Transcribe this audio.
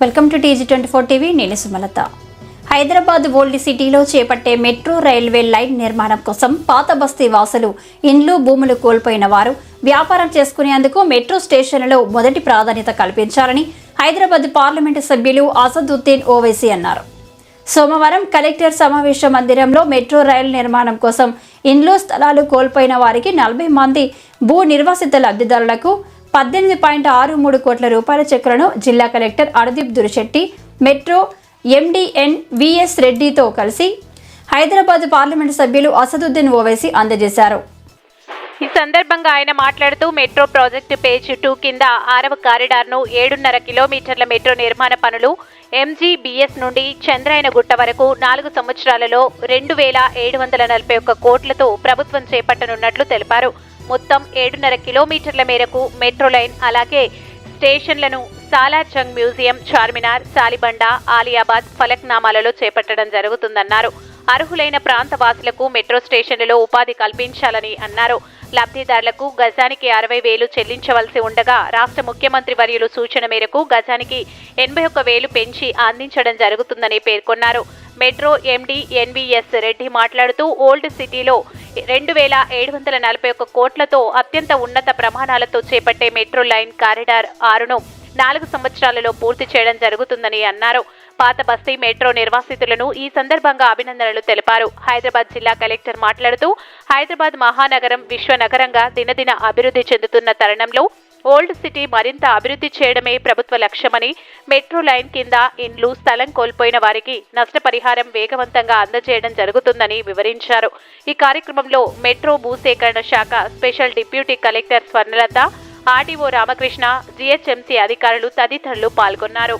Welcome to TG twenty four TV నేను Sumalatha. Hyderabad old సిటీలో చేపట్టే మెట్రో రైల్వే లైన్ నిర్మాణం కోసం పాత బస్తీ వాసులు ఇండ్లు భూములు కోల్పోయిన వారు వ్యాపారం చేసుకునేందుకు మెట్రో స్టేషన్లలో మొదటి ప్రాధాన్యత కల్పించాలని హైదరాబాద్ పార్లమెంటు సభ్యులు అసదుద్దీన్ ఓవైసీ అన్నారు. సోమవారం కలెక్టర్ సమావేశ మందిరంలో మెట్రో రైలు నిర్మాణం కోసం ఇండ్లు స్థలాలు కోల్పోయిన వారికి నలభై మంది భూ నిర్వాసిత లబ్ధిదారులకు పద్దెనిమిది పాయింట్ ఆరు మూడు కోట్ల రూపాయల చెక్కులను జిల్లా collector Aradeep Durishetti metro MD N VS రెడ్డితో కలిసి హైదరాబాద్ పార్లమెంటు సభ్యులు అసదుద్దీన్ ఓవైసీ అందజేశారు. ఈ సందర్భంగా ఆయన మాట్లాడుతూ మెట్రో ప్రాజెక్టు పేజ్ టూ కింద ఆరవ కారిడార్ను ఏడున్నర కిలోమీటర్ల మెట్రో నిర్మాణ పనులు ఎంజీబీఎస్ నుండి చంద్రాయనగుట్ట వరకు నాలుగు సంవత్సరాలలో రెండు వేల ఏడు వందల నలభై ఒక్క కోట్లతో ప్రభుత్వం చేపట్టనున్నట్లు తెలిపారు. మొత్తం ఏడున్నర కిలోమీటర్ల మేరకు మెట్రో లైన్ అలాగే స్టేషన్లను సాలాజంగ్ మ్యూజియం చార్మినార్ సాలిబండ ఆలియాబాద్ ఫలక్నామాలలో చేపట్టడం జరుగుతుందన్నారు. అర్హులైన ప్రాంత వాసులకు మెట్రో స్టేషన్లలో ఉపాధి కల్పించాలని అన్నారు. లబ్ధిదారులకు గజానికి అరవై వేలు చెల్లించవలసి ఉండగా రాష్ట్ర ముఖ్యమంత్రి వర్యులు సూచన మేరకు గజానికి ఎనభై ఒక్క వేలు పెంచి అందించడం జరుగుతుందని పేర్కొన్నారు. మెట్రో ఎండీ ఎన్వీఎస్ రెడ్డి మాట్లాడుతూ ఓల్డ్ సిటీలో రెండు వేల ఏడు వందల నలభై ఒక్క కోట్లతో అత్యంత ఉన్నత ప్రమాణాలతో చేపట్టే మెట్రో లైన్ కారిడార్ ఆరును నాలుగు సంవత్సరాలలో పూర్తి చేయడం జరుగుతుందని అన్నారు. పాత బస్తీ మెట్రో నిర్వాసితులను ఈ సందర్భంగా అభినందనలు తెలిపారు. హైదరాబాద్ జిల్లా కలెక్టర్ మాట్లాడుతూ హైదరాబాద్ మహానగరం విశ్వనగరంగా దినదిన అభివృద్ధి చెందుతున్న తరుణంలో ఓల్డ్ సిటీ మరింత అభివృద్ధి చేయడమే ప్రభుత్వ లక్ష్యమని మెట్రో లైన్ కింద ఇండ్లు స్థలం కోల్పోయిన వారికి నష్టపరిహారం వేగవంతంగా అందజేయడం జరుగుతుందని వివరించారు. ఈ కార్యక్రమంలో మెట్రో భూసేకరణ శాఖ special deputy collector Swarnalatha RDO Ramakrishna GHMC అధికారులు తదితరులు పాల్గొన్నారు.